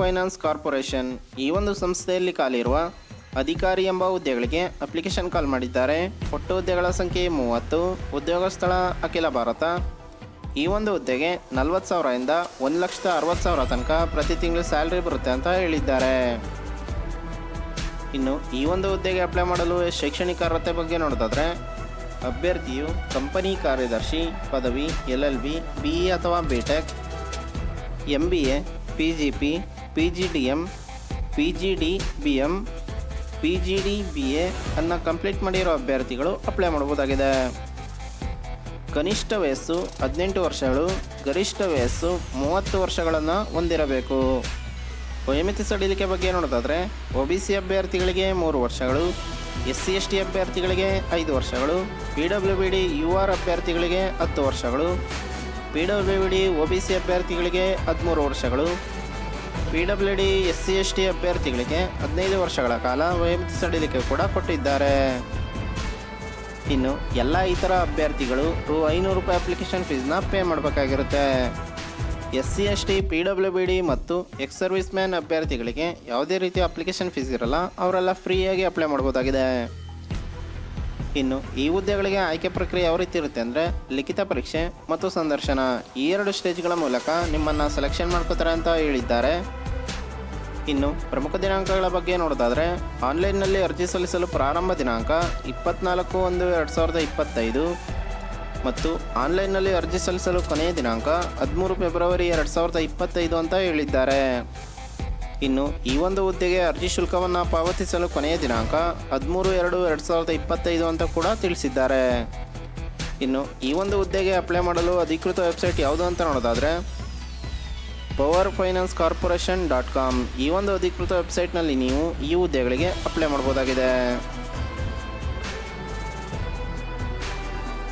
Finance corporation ಈ ಒಂದು ಸಂಸ್ಥೆಯಲ್ಲಿ ಕಾಲಿರುವ ಅಧಿಕಾರಿ ಎಂಬ ಹುದ್ದೆಗಳಿಗೆ ಅಪ್ಲಿಕೇಶನ್ ಕಾಲ್ ಮಾಡಿದ್ದಾರೆ. ಒಟ್ಟು ಹುದ್ದೆಗಳ ಸಂಖ್ಯೆ ಮೂವತ್ತು, ಉದ್ಯೋಗ ಸ್ಥಳ ಅಖಿಲ ಭಾರತ. ಈ ಒಂದು ಹುದ್ದೆಗೆ ನಲ್ವತ್ತು ಸಾವಿರದಿಂದ ಒಂದು ಲಕ್ಷದ ಅರವತ್ತು ಸಾವಿರ ತನಕ ಪ್ರತಿ ತಿಂಗಳು ಸ್ಯಾಲ್ರಿ ಬರುತ್ತೆ ಅಂತ ಹೇಳಿದ್ದಾರೆ. ಇನ್ನು ಈ ಒಂದು ಹುದ್ದೆಗೆ ಅಪ್ಲೈ ಮಾಡಲು ಶೈಕ್ಷಣಿಕ ಅರ್ಹತೆ ಬಗ್ಗೆ ನೋಡೋದಾದರೆ, ಅಭ್ಯರ್ಥಿಯು ಕಂಪನಿ ಕಾರ್ಯದರ್ಶಿ, ಪದವಿ, ಎಲ್ ಎಲ್ ಬಿ ಬಿ ಅಥವಾ B tech, M B A, P G P P G D M P G D B M P G D B A ಅನ್ನು ಕಂಪ್ಲೀಟ್ ಮಾಡಿರೋ ಅಭ್ಯರ್ಥಿಗಳು ಅಪ್ಲೈ ಮಾಡ್ಬೋದಾಗಿದೆ. ಕನಿಷ್ಠ ವಯಸ್ಸು ಹದಿನೆಂಟು ವರ್ಷಗಳು, ಗರಿಷ್ಠ ವಯಸ್ಸು ಮೂವತ್ತು ವರ್ಷಗಳನ್ನು ಹೊಂದಿರಬೇಕು. ವಯೋಮಿತಿ ಸಡಿಲಿಕೆ ಬಗ್ಗೆ ನೋಡೋದಾದರೆ ಒ ಬಿ ಸಿ ಅಭ್ಯರ್ಥಿಗಳಿಗೆ ಮೂರು ವರ್ಷಗಳು ಎಸ್ ಸಿ ಎಸ್ ಟಿ ಅಭ್ಯರ್ಥಿಗಳಿಗೆ ಐದು ವರ್ಷಗಳು P W B D U R ಅಭ್ಯರ್ಥಿಗಳಿಗೆ ಹತ್ತು ವರ್ಷಗಳು P W B D O B C ಅಭ್ಯರ್ಥಿಗಳಿಗೆ ಹದಿಮೂರು ವರ್ಷಗಳು P W D, S C S T ಅಭ್ಯರ್ಥಿಗಳಿಗೆ ಹದಿನೈದು ವರ್ಷಗಳ ಕಾಲ ವಯೋಮಿತಿ ಸಡಿಲಿಕೆ ಕೂಡ ಕೊಟ್ಟಿದ್ದಾರೆ. ಇನ್ನು ಎಲ್ಲ ಇತರ ಅಭ್ಯರ್ಥಿಗಳು ರು ಐನೂರು ರೂಪಾಯಿ ಅಪ್ಲಿಕೇಶನ್ ಫೀಸ್ನ pay ಮಾಡಬೇಕಾಗಿರುತ್ತೆ. S C S T, P W B D ಮತ್ತು ಎಕ್ಸ್ ಸರ್ವಿಸ್ ಮ್ಯಾನ್ ಅಭ್ಯರ್ಥಿಗಳಿಗೆ ಯಾವುದೇ ರೀತಿಯ ಅಪ್ಲಿಕೇಶನ್ ಫೀಸ್ ಇರಲ್ಲ, ಅವರೆಲ್ಲ ಫ್ರೀಯಾಗಿ ಅಪ್ಲೈ ಮಾಡ್ಬೋದಾಗಿದೆ. ಇನ್ನು ಈ ಹುದ್ದೆಗಳಿಗೆ ಆಯ್ಕೆ ಪ್ರಕ್ರಿಯೆ ಯಾವ ರೀತಿ ಇರುತ್ತೆ ಅಂದರೆ ಲಿಖಿತ ಪರೀಕ್ಷೆ ಮತ್ತು ಸಂದರ್ಶನ. ಈ ಎರಡು ಸ್ಟೇಜ್ಗಳ ಮೂಲಕ ನಿಮ್ಮನ್ನು ಸೆಲೆಕ್ಷನ್ ಮಾಡ್ಕೋತಾರೆ ಅಂತ ಹೇಳಿದ್ದಾರೆ. ಇನ್ನು ಪ್ರಮುಖ ದಿನಾಂಕಗಳ ಬಗ್ಗೆ ನೋಡೋದಾದರೆ ಆನ್ಲೈನ್ನಲ್ಲಿ ಅರ್ಜಿ ಸಲ್ಲಿಸಲು ಪ್ರಾರಂಭ ದಿನಾಂಕ ಇಪ್ಪತ್ನಾಲ್ಕು ಒಂದು ಎರಡು ಸಾವಿರದ ಇಪ್ಪತ್ತೈದು ಮತ್ತು ಆನ್ಲೈನ್ನಲ್ಲಿ ಅರ್ಜಿ ಸಲ್ಲಿಸಲು ಕೊನೆಯ ದಿನಾಂಕ ಹದಿಮೂರು ಫೆಬ್ರವರಿ ಎರಡು ಸಾವಿರದ ಇಪ್ಪತ್ತೈದು ಅಂತ ಹೇಳಿದ್ದಾರೆ. ಇನ್ನು ಈ ಒಂದು ಹುದ್ದೆಗೆ ಅರ್ಜಿ ಶುಲ್ಕವನ್ನು ಪಾವತಿಸಲು ಕೊನೆಯ ದಿನಾಂಕ ಹದಿಮೂರು ಎರಡು ಎರಡು ಸಾವಿರದ ಇಪ್ಪತ್ತೈದು ಅಂತ ಕೂಡ ತಿಳಿಸಿದ್ದಾರೆ. ಇನ್ನು ಈ ಒಂದು ಹುದ್ದೆಗೆ ಅಪ್ಲೈ ಮಾಡಲು ಅಧಿಕೃತ ವೆಬ್ಸೈಟ್ ಯಾವುದು ಅಂತ ನೋಡೋದಾದರೆ Power Finance Corporation dot com ಈ ಒಂದು ಅಧಿಕೃತ ವೆಬ್ಸೈಟ್ನಲ್ಲಿ ನೀವು ಈ ಹುದ್ದೆಗಳಿಗೆ ಅಪ್ಲೈ ಮಾಡ್ಬೋದಾಗಿದೆ